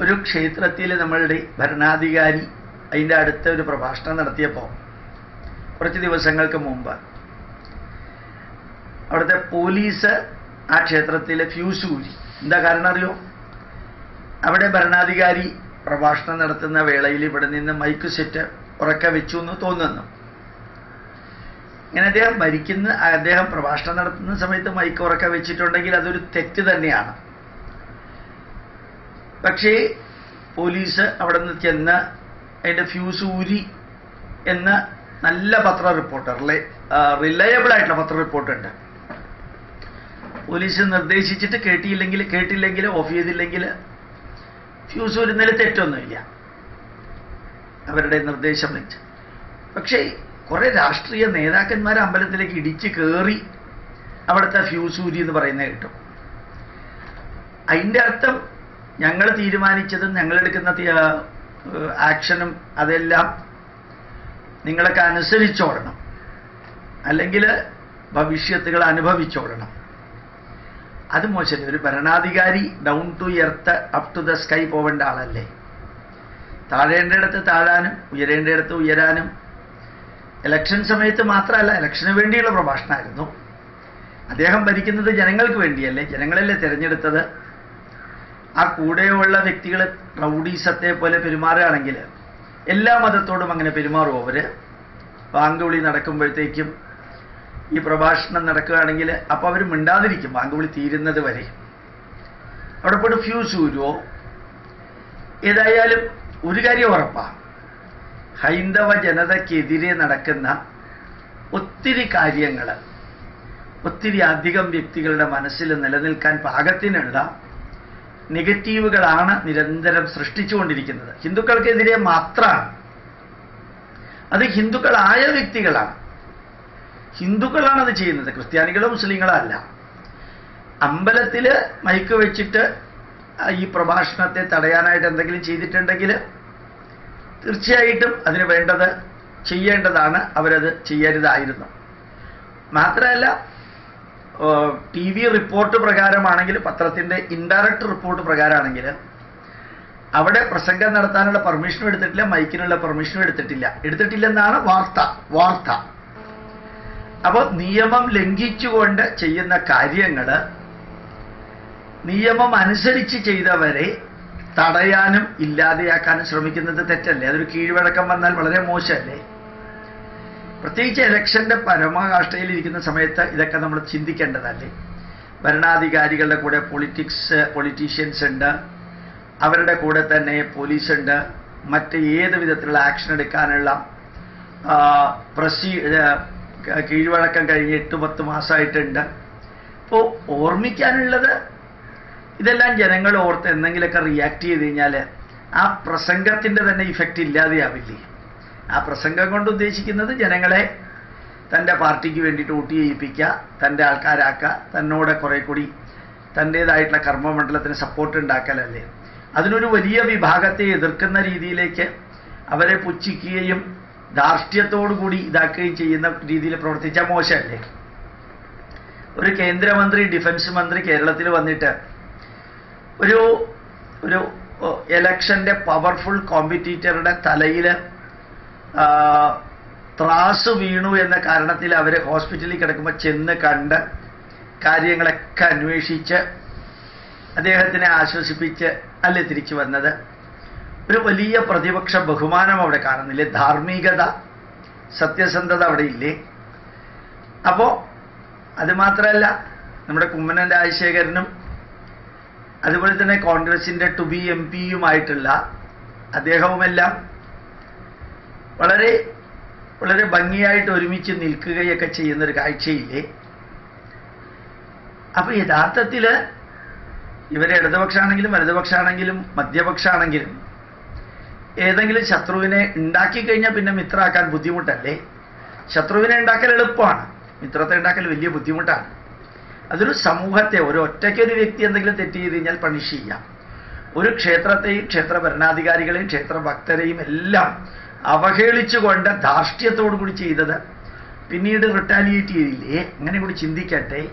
ഒരു ക്ഷേത്രത്തിൽ നമ്മളുടെ ഭരണാധികാരി അതിന്റെ അടുത്ത ഒരു പ്രഭാഷണം നടത്തിയപ്പോൾ കുറച്ച് ദിവസങ്ങൾക്ക് മുമ്പ് അവിടുത്തെ പോലീസ് ആ ക്ഷേത്രത്തിലെ ഫ്യൂസ് ഊരി. എന്താ കാരണം അറിയോ? അവിടെ ഭരണാധികാരി പ്രഭാഷണം നടത്തുന്ന വേളയിൽ ഇവിടെ നിന്ന് മൈക്ക് സെറ്റ് ഉറക്ക വെച്ചു എന്ന് തോന്നുന്നു. ഇങ്ങനെ അദ്ദേഹം മരിക്കുന്ന അദ്ദേഹം പ്രഭാഷണം നടത്തുന്ന സമയത്ത് മൈക്ക് ഉറക്ക വെച്ചിട്ടുണ്ടെങ്കിൽ അതൊരു തെറ്റ് തന്നെയാണ്. പക്ഷേ പോലീസ് അവിടെ നിന്ന് ചെന്ന് അതിന്റെ ഫ്യൂസ് ഊരി എന്ന് നല്ല പത്ര റിപ്പോർട്ടർ റിലയബിൾ ആയിട്ടുള്ള പത്ര റിപ്പോർട്ടുണ്ട്. പോലീസ് നിർദ്ദേശിച്ചിട്ട് കേട്ടിയില്ലെങ്കിൽ കേട്ടില്ലെങ്കിൽ ഓഫ് ചെയ്തില്ലെങ്കിൽ ഫ്യൂസ് ഊരുന്നതിൽ തെറ്റൊന്നുമില്ല. അവരുടെ നിർദ്ദേശം വെച്ച്. പക്ഷേ കുറെ രാഷ്ട്രീയ നേതാക്കന്മാർ അമ്പലത്തിലേക്ക് ഇടിച്ച് കയറി അവിടുത്തെ ഫ്യൂസൂരി എന്ന് പറയുന്നത് കിട്ടും. അതിന്റെ അർത്ഥം ഞങ്ങൾ തീരുമാനിച്ചതും ഞങ്ങളെടുക്കുന്ന ആക്ഷനും അതെല്ലാം നിങ്ങളൊക്കെ അനുസരിച്ചോടണം. അല്ലെങ്കിൽ ഭവിഷ്യത്തുകൾ അനുഭവിച്ചോടണം. അത് മോശമല്ലേ ഒരു ഭരണാധികാരി down to earth up to the sky പോവേണ്ട ആളല്ലേ? താഴേണ്ടയിടത്ത് താഴാനും ഉയരേണ്ടയിടത്ത് ഉയരാനും. ഇലക്ഷൻ സമയത്ത് മാത്രമല്ല ഇലക്ഷന് വേണ്ടിയുള്ള പ്രഭാഷണമായിരുന്നു. അദ്ദേഹം ഭരിക്കുന്നത് ജനങ്ങൾക്ക് വേണ്ടിയല്ലേ? ജനങ്ങളല്ലേ തിരഞ്ഞെടുത്തത്? ആ കൂടെയുള്ള വ്യക്തികൾ റൗഡീസത്തെ പോലെ പെരുമാറുകയാണെങ്കിൽ എല്ലാ മതത്തോടും അങ്ങനെ പെരുമാറും അവർ. വാങ്കുവിളി നടക്കുമ്പോഴത്തേക്കും ഈ പ്രഭാഷണം നടക്കുകയാണെങ്കിൽ അപ്പോൾ അവർ മിണ്ടാതിരിക്കും. വാങ്കുവിളി തീരുന്നത് വരെ. അവിടെ പോയിട്ട് ഫ്യൂസ് ഊരുവോ ഏതായാലും ഒരു കാര്യം ഉറപ്പാണ് ഹൈന്ദവ ജനതയ്ക്കെതിരെ നടക്കുന്ന ഒത്തിരി കാര്യങ്ങൾ ഒത്തിരി അധികം വ്യക്തികളുടെ മനസ്സിൽ നിലനിൽക്കാൻ പാകത്തിനുള്ള നെഗറ്റീവുകളാണ് നിരന്തരം സൃഷ്ടിച്ചുകൊണ്ടിരിക്കുന്നത്. ഹിന്ദുക്കൾക്കെതിരെ മാത്രമാണ്. അത് ഹിന്ദുക്കളായ വ്യക്തികളാണ്. ഹിന്ദുക്കളാണ് അത് ചെയ്യുന്നത്. ക്രിസ്ത്യാനികളോ മുസ്ലിങ്ങളോ അല്ല. അമ്പലത്തിൽ മൈക്ക് വെച്ചിട്ട് ഈ പ്രഭാഷണത്തെ തടയാനായിട്ട് എന്തെങ്കിലും ചെയ്തിട്ടുണ്ടെങ്കിൽ തീർച്ചയായിട്ടും അതിന് വേണ്ടത് ചെയ്യേണ്ടതാണ്. അവരത് ചെയ്യരുതായിരുന്നു. മാത്രമല്ല ടി വി റിപ്പോർട്ട് പ്രകാരമാണെങ്കിൽ പത്രത്തിന്റെ ഇൻഡയറക്റ്റ് റിപ്പോർട്ട് പ്രകാരമാണെങ്കിൽ അവിടെ പ്രസംഗം നടത്താനുള്ള പെർമിഷനും എടുത്തിട്ടില്ല മൈക്കിനുള്ള പെർമിഷനും എടുത്തിട്ടില്ല. എടുത്തിട്ടില്ലെന്നാണ് വാർത്ത വാർത്ത. അപ്പോൾ നിയമം ലംഘിച്ചുകൊണ്ട് ചെയ്യുന്ന കാര്യങ്ങൾ നിയമം അനുസരിച്ച് ചെയ്തവരെ തടയാനും ഇല്ലാതെയാക്കാനും ശ്രമിക്കുന്നത് തെറ്റല്ലേ? അതൊരു കീഴ്വഴക്കം വന്നാൽ വളരെ മോശമല്ലേ? പ്രത്യേകിച്ച് ഇലക്ഷന്റെ പരമകാഷ്ഠയിലിരിക്കുന്ന സമയത്ത് ഇതൊക്കെ നമ്മൾ ചിന്തിക്കേണ്ടതല്ലേ? ഭരണാധികാരികളുടെ കൂടെ പൊളിറ്റിക്സ് പൊളിറ്റീഷ്യൻസ് ഉണ്ട്. അവരുടെ കൂടെ തന്നെ പോലീസ് ഉണ്ട്. മറ്റ് ഏത് വിധത്തിലുള്ള ആക്ഷൻ എടുക്കാനുള്ള പ്രസീ കീഴ്വഴക്കം കഴിഞ്ഞ് എട്ട് പത്ത് മാസമായിട്ടുണ്ട്. അപ്പോൾ ഓർമ്മിക്കാനുള്ളത് ഇതെല്ലാം ജനങ്ങൾ ഓർത്ത് എന്തെങ്കിലുമൊക്കെ റിയാക്ട് ചെയ്ത് കഴിഞ്ഞാൽ ആ പ്രസംഗത്തിന്റെ തന്നെ ഇഫക്റ്റ് ഇല്ലാതെയാവില്ലേ? ആ പ്രസംഗം കൊണ്ട് ഉദ്ദേശിക്കുന്നത് ജനങ്ങളെ തന്റെ പാർട്ടിക്ക് വേണ്ടിയിട്ട് വോട്ട് ചെയ്യിപ്പിക്കുക തന്റെ ആൾക്കാരാക്കുക തന്നോടെ കുറെ കൂടി തന്റേതായിട്ടുള്ള കർമ്മമണ്ഡലത്തിന് സപ്പോർട്ട് ഉണ്ടാക്കലല്ലേ അതിനൊരു വലിയ വിഭാഗത്തെ എതിർക്കുന്ന രീതിയിലേക്ക് അവരെ പുച്ഛിക്കുകയും കൂടി ഇതാക്കുകയും ചെയ്യുന്ന രീതിയിൽ പ്രവർത്തിച്ച മോശമല്ലേ? ഒരു കേന്ദ്രമന്ത്രി ഡിഫൻസ് മന്ത്രി കേരളത്തിൽ വന്നിട്ട് ഒരു ഒരു എലക്ഷന്റെ പവർഫുൾ കോമ്പറ്റീറ്ററുടെ തലയിൽ ത്രാസ് വീണു എന്ന കാരണത്തിൽ അവർ ഹോസ്പിറ്റലിൽ കിടക്കുമ്പോൾ ചെന്ന് കണ്ട് കാര്യങ്ങളൊക്കെ അന്വേഷിച്ച് അദ്ദേഹത്തിനെ ആശ്വസിപ്പിച്ച് അല്ലേ തിരിച്ചു വന്നത്. ഒരു വലിയ പ്രതിപക്ഷ ബഹുമാനം അവിടെ കാണുന്നില്ലേ? ധാർമ്മികത സത്യസന്ധത അവിടെ ഇല്ലേ? അപ്പോൾ അത് മാത്രമല്ല നമ്മുടെ കുമ്മനം രാജശേഖരനും അതുപോലെ തന്നെ കോൺഗ്രസിന്റെ ടു ബി എം പിയുമായിട്ടുള്ള അദ്ദേഹവുമെല്ലാം വളരെ വളരെ ഭംഗിയായിട്ട് ഒരുമിച്ച് നിൽക്കുകയൊക്കെ ചെയ്യുന്ന ഒരു കാഴ്ചയില്ലേ? അപ്പൊ യഥാർത്ഥത്തിൽ ഇവരെ ഇടതുപക്ഷമാണെങ്കിലും വലതുപക്ഷമാണെങ്കിലും മധ്യപക്ഷമാണെങ്കിലും ഏതെങ്കിലും ശത്രുവിനെ ഉണ്ടാക്കി കഴിഞ്ഞാൽ പിന്നെ മിത്രമാക്കാൻ ബുദ്ധിമുട്ടല്ലേ? ശത്രുവിനെ ഉണ്ടാക്കൽ എളുപ്പമാണ്. മിത്രത്തെ ഉണ്ടാക്കൽ വലിയ ബുദ്ധിമുട്ടാണ്. അതൊരു സമൂഹത്തെ ഒരു ഒറ്റയ്ക്ക് ഒരു വ്യക്തി എന്തെങ്കിലും തെറ്റ് ചെയ്ത് കഴിഞ്ഞാൽ പണിഷ് ചെയ്യാം. ഒരു ക്ഷേത്രത്തെയും ക്ഷേത്ര ഭരണാധികാരികളെയും ക്ഷേത്ര ഭക്തരെയും എല്ലാം അവഹേളിച്ചുകൊണ്ട് ധാർഷ്ട്യത്തോടു കൂടി ചെയ്തത്. പിന്നീട് റിട്ടാലിയേറ്റ് ചെയ്തില്ലേ? അങ്ങനെ കൂടി ചിന്തിക്കട്ടെ.